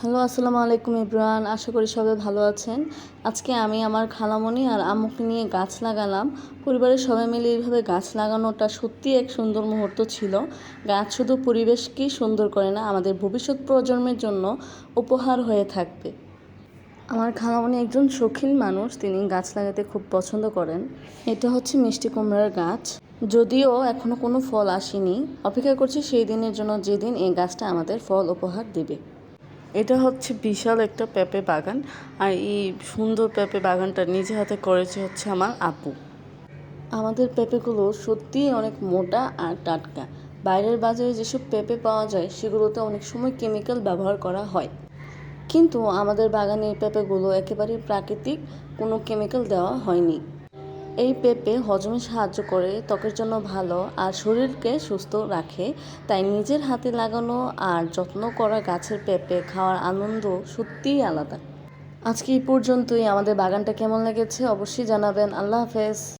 Hello, আসসালামু আলাইকুম ইব্রান। আশা করি সবাই ভালো আছেন। আজকে আমি আমার খালামণি আর আম্মুকে নিয়ে গাছ লাগালাম। পরিবারের সবাই মিলে এইভাবে গাছ লাগানোটা সত্যি এক সুন্দর মুহূর্ত ছিল। গাছ শুধু পরিবেশকেই সুন্দর করে না, আমাদের ভবিষ্যৎ প্রজন্মের জন্য উপহার হয়ে থাকবে। আমার খালামণি একজন শৌখিন মানুষ, তিনি গাছ লাগাতে খুব পছন্দ করেন। এটা হচ্ছে মিষ্টি কুমড়ার গাছ। যদিও এখনও কোনো ফল আসেনি। অপেক্ষা করছি সেই দিনের জন্য যেদিন এই গাছটা আমাদের ফল উপহার দেবে। এটা হচ্ছে বিশাল একটা পেঁপে বাগান আর এই সুন্দর পেঁপে বাগানটা নিজে হাতে করেছে হচ্ছে আমার আপু। আমাদের পেঁপেগুলো সত্যিই অনেক মোটা আর টাটকা। বাইরের বাজারে যেসব পেঁপে পাওয়া যায়, সেগুলোতে অনেক সময় কেমিক্যাল ব্যবহার করা হয়। কিন্তু আমাদের বাগানের পেঁপেগুলো একেবারে প্রাকৃতিক, কোনো কেমিক্যাল দেওয়া হয়নি। এই পেঁপে হজমে সাহায্য করে, ত্বকের জন্য ভালো আর শরীরকে সুস্থ রাখে। তাই নিজের হাতে লাগানো আর যত্ন করা গাছের পেঁপে খাওয়ার আনন্দ সত্যিই আলাদা। আজকে এই পর্যন্তই। আমাদের বাগানটা কেমন লেগেছে অবশ্যই জানাবেন। আল্লাহ হাফেজ।